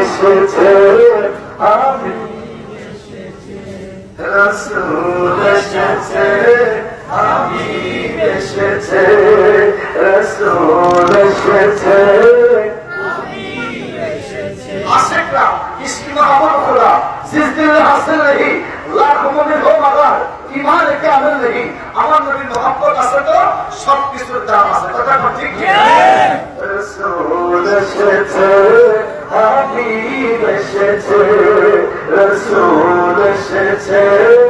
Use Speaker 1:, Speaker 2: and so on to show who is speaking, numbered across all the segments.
Speaker 1: এসেছে আমি সব কিছুর দাম আছে কথা ঠিক। রসুল এসেছে। এসেছে।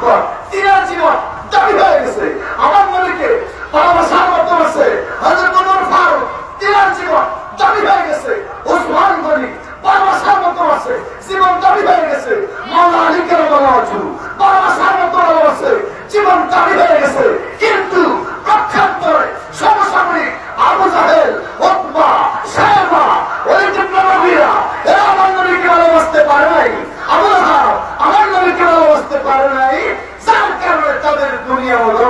Speaker 1: আকবর তিনার জীবন দাবি হয়ে গেছে। আমার নবীকে ভালোবাসার মতো আছে হযরত ওমর ফারুক, তিনার জীবন দাবি হয়ে গেছে। ওসমান গনি ভালোবাসার মতো আছে জীবন দাবি হয়ে গেছে। মাওলানা আলী কেরামাল্লাহ ভালোবাসার মতো ভালোবাসে জীবন দাবি হয়ে গেছে। পারে নাই। যার কারণে তাদের দুনিয়া জগত